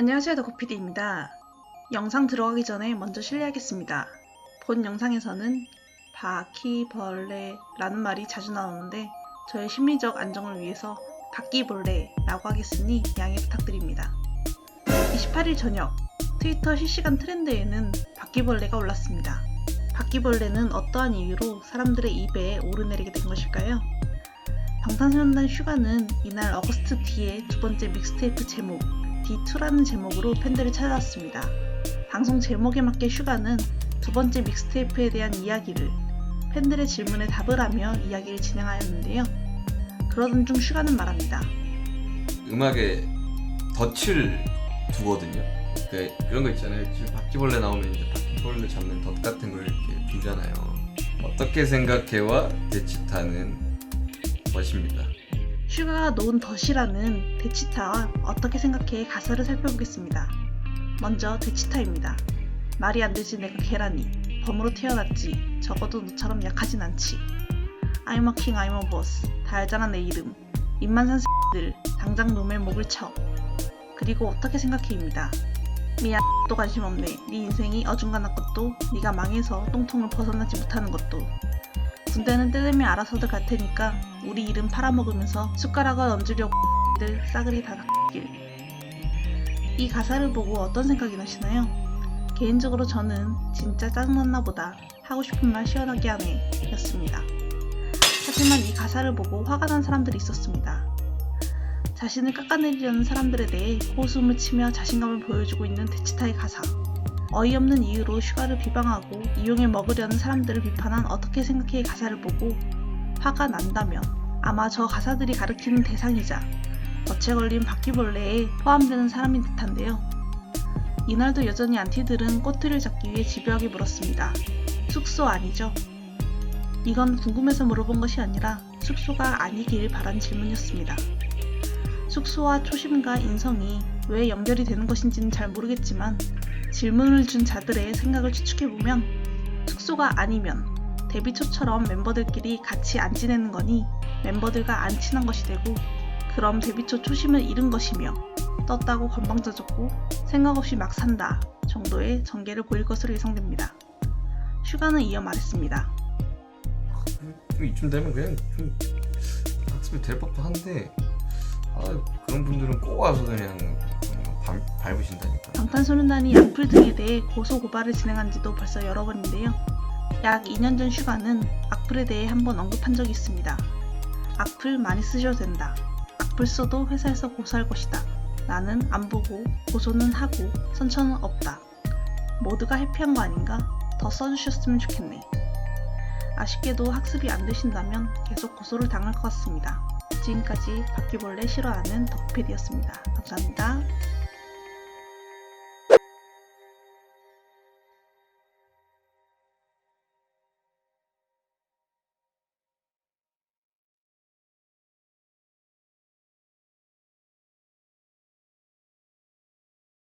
안녕하세요 더코피디입니다. 영상 들어가기 전에 먼저 실례하겠습니다. 본 영상에서는 바퀴벌레라는 말이 자주 나오는데 저의 심리적 안정을 위해서 바퀴벌레라고 하겠으니 양해 부탁드립니다. 28일 저녁 트위터 실시간 트렌드에는 바퀴벌레가 올랐습니다. 바퀴벌레는 어떠한 이유로 사람들의 입에 오르내리게 된 것일까요? 방탄소년단 슈가는 이날 어거스트 D의 두 번째 믹스테이프 제목 D2라는 제목으로 팬들을 찾아왔습니다. 방송 제목에 맞게 슈가는 두 번째 믹스테이프에 대한 이야기를 팬들의 질문에 답을 하며 이야기를 진행하였는데요. 그러던 중 슈가는 말합니다. 음악에 덫을 두거든요. 그 그런 거 있잖아요. 바퀴벌레 나오면 이제 바퀴벌레 잡는 덫 같은 걸 이렇게 두잖아요. 어떻게 생각해와 대치타는 것입니다. 슈가가 놓은 덫이라는 데치타와 어떻게 생각해 가사를 살펴보겠습니다. 먼저 데치타입니다. 말이 안 되지 내가 계란이. 범으로 태어났지. 적어도 너처럼 약하진 않지. I'm a king I'm a boss. 다 알잖아 내 이름. 입만 산 X들 당장 놈의 목을 쳐. 그리고 어떻게 생각해입니다. 미안 또 관심 없네. 네 인생이 어중간한 것도 네가 망해서 똥통을 벗어나지 못하는 것도 군대는 때 되면 알아서들 갈 테니까 우리 이름 팔아먹으면서 숟가락을 얹으려고 들 싸그리 다 닦길. 이 가사를 보고 어떤 생각이 나시나요? 개인적으로 저는 진짜 짜증났나 보다 하고 싶은 말 시원하게 하네 였습니다. 하지만 이 가사를 보고 화가 난 사람들이 있었습니다. 자신을 깎아내리려는 사람들에 대해 호수음을 치며 자신감을 보여주고 있는 데치타의 가사. 어이없는 이유로 슈가를 비방하고 이용해 먹으려는 사람들을 비판한 어떻게 생각해 가사를 보고 화가 난다면 아마 저 가사들이 가리키는 대상이자 덫에 걸린 바퀴벌레에 포함되는 사람인 듯한데요. 이날도 여전히 안티들은 꼬투리를 잡기 위해 집요하게 물었습니다. 숙소 아니죠? 이건 궁금해서 물어본 것이 아니라 숙소가 아니길 바란 질문이었습니다. 숙소와 초심과 인성이 왜 연결이 되는 것인지는 잘 모르겠지만 질문을 준 자들의 생각을 추측해보면 숙소가 아니면 데뷔 초처럼 멤버들끼리 같이 안 지내는 거니 멤버들과 안 친한 것이 되고 그럼 데뷔 초 초심을 잃은 것이며 떴다고 건방져졌고 생각 없이 막 산다 정도의 전개를 보일 것으로 예상됩니다. 슈가는 이어 말했습니다. 좀 이쯤 되면 그냥 좀 학습이 될 법도 한데 아 그런 분들은 꼭 와서 그냥 밟, 밟으신다니까. 방탄소년단이 악플 등에 대해 고소 고발을 진행한 지도 벌써 여러 번인데요. 약 2년 전 슈가는 악플에 대해 한번 언급한 적이 있습니다. 악플 많이 쓰셔도 된다. 악플 써도 회사에서 고소할 것이다. 나는 안 보고 고소는 하고 선처는 없다. 모두가 해피한 거 아닌가? 더 써주셨으면 좋겠네. 아쉽게도 학습이 안 되신다면 계속 고소를 당할 것 같습니다. 지금까지 바퀴벌레 싫어하는 덕피디였습니다. 감사합니다.